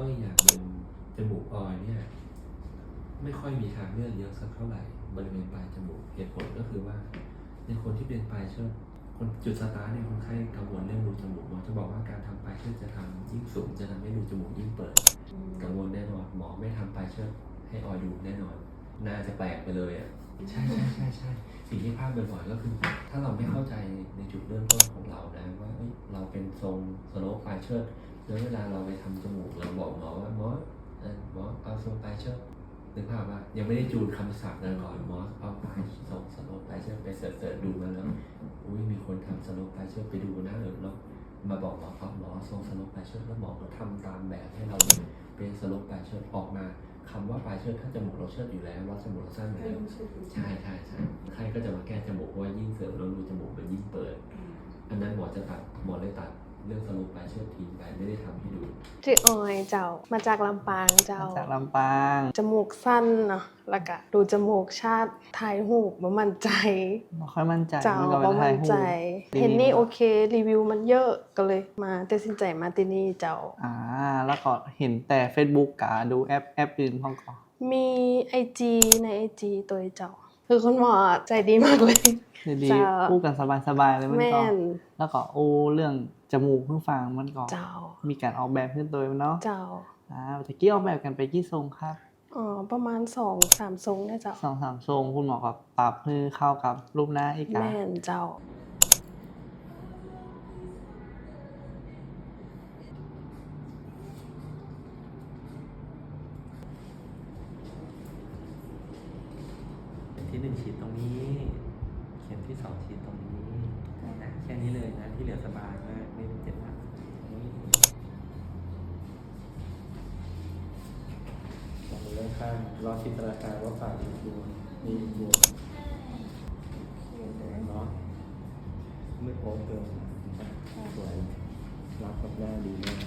ก็อีกอยางหนึ่งจมูกออยเนี่ยไม่ค่อยมีทางเลือกเยอะสักเท่าไหร่บริเวณปลายจมูกเหตุผลก็คือว่า ในคนที่เป็นปลายเชือกคนจุดสตาร์ทเนี่ยคนไข้กังวลเรื่องรูจมูกหมอจะบอกว่าการทำปลายเชือกจะทำยิ่งสูงจะทำให้รูจมูกยิ่งเปิดกังวลแน่นอนหมอไม่ทำปลายเชือกให้ออยดูแน่นอนน่าจะแปลกไปเลยอะ ใช่ใช่ใช่ใช่สิ่งที่พลาดบ่อยๆก็คือ ถ้าเราไม่เข้าใจในจุดเริ่มต้นของเรานะว่าเอ้ยเราเป็นทรงสโลปปลายเชือกแล้วเวลาเราไปทำจมูกเราบอกหมอว่าหมอเอ่อหมอเอาทรงปลายเชือกนึกภาพว่ายังไม่ได้จูนคำศัพท์เลยก่อนหมอเอาปลายทรงสโลปปลายเชือกไปเสิร์ชๆดูมาแล้วอุ้ยมีคนทำสโลปปลายเชือกไปดูนะเออแล้วมาบอกหมอครับหมอทรงสโลปปลายเชือกแล้วหมอก็ทำตามแบบให้เราเลยเป็นสโลปปลายเชือกออกมา คำว่าปลายเชือกถ้าจมูกเราเชือกอยู่แล้วว่าจมูกเราสั้นอยู่แล้วใช่ใช่ใช่ใครก็จะมาแก้จมูกเพราะว่ายิ่งเสริมแล้วรูจมูกมันยิ่งเปิด อันนั้นหมอจะตัดหมอเลยตัด เรื่องสโลปปลายเชือกทิ้งไปไม่ได้ทำให้ดู ชื่อออยเจ้ามาจากลำปางเจ้า จากลำปาง จมูกสั้นเนาะแล้วก็ดูจมูกชาติถ่ายหูปบ่มั่นใจไม่ค่อยมั่นใจเจ้ามันก็บ่เป็นไทมั่ยนหูใจรีวิวเห็นนี่โอเครีวิวมันเยอะก็เลยมาตัดสินใจมาที่นี่เจ้า อ่า แล้วก็เห็นแต่ Facebook กะดูแอปแอปอื่นพ้องก่อนมีไอจีในไอจีตัวเจ้า คือคุณหมอใจดีมากเลย ดีเจ้าๆพูดกันสบายๆเลยมันแม่ก็นแล้วก็โอ้เรื่องจมูกเพิ่งฟังมันก็เจ้ามีการออกแบบขึ้นตัวเนาะเจ้าอ่าตะกี้ออกแบบกันไปกี่ทรงครับอ๋อประมาณสองสามทรงเนี่ยเจ้าสองสามทรงคุณหมอก็ปรับให้เข้ากับรูปหน้าอีกอะแม่นเจ้า ที่สองฉีดตรงนี้นะแค่นี้เลยนะที่เหลือสบายมากไม่เจ็บมากลองดูด้านข้างรอจินตนาการว่าปากมีบวมมีบวมเนาะไม่โป๊เกินสวยรับกับหน้าดีมาก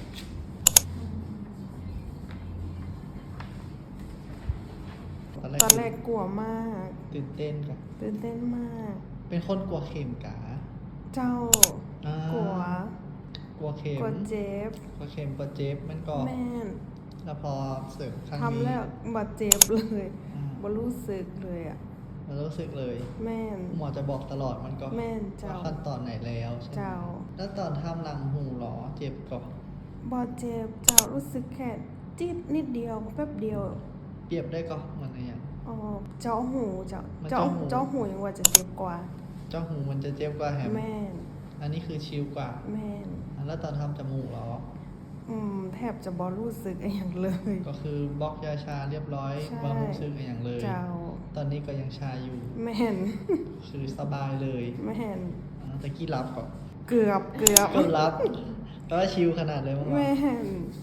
ตอนแรกกลัวมาก ตื่นเต้นกับตื่นเต้นมาก เป็นคนกลัวเข็มกะเจ้าอ่ากลัวกลัวเข็มกลัวเจ็บกลัวเข็มกลัวเจ็บมันก็แม่นแล้วพอเสริมครั้งทำนี้แล้วบาดเจ็บเลยอ่าบ่รู้สึกเลยอะ มันรู้สึกเลย แม่น หมอจะบอกตลอดมันก็แม่นเจ้า ว่าขั้นตอนไหนแล้วใช่ไหมเจ้าแล้วตอนทำหลังหูเหรอเจ็บก่อนบาดเจ็บเจ้ารู้สึกแค่จี๊ดนิดเดียวแป๊บเดียว เปรียบได้ก่อนมันอะไรอย่าง อ๋อเจาะหูเจาะมันเจาะเจาะหู เจาะหูยังว่าจะเจ็บกว่าเจ้าหูมันจะเจ็บกว่าแฮมแม่นอันนี้คือชิลกว่า แม่นอะแล้วตอนทำจมูกเหรอ อืมแทบจะบ่รู้สึกอะไรอย่างเลย ก็คือบล็อกยาชาเรียบร้อยใช่ บำรุงซึงอย่างเลย เจ้า ตอนนี้ก็ยังชาอยู่ แม่นคือสบายเลยแม่นอะตะกี้รับก่อนเกือบเกือบก็รับแต่ว่าชิลขนาดเลยมั้งวะ แม่น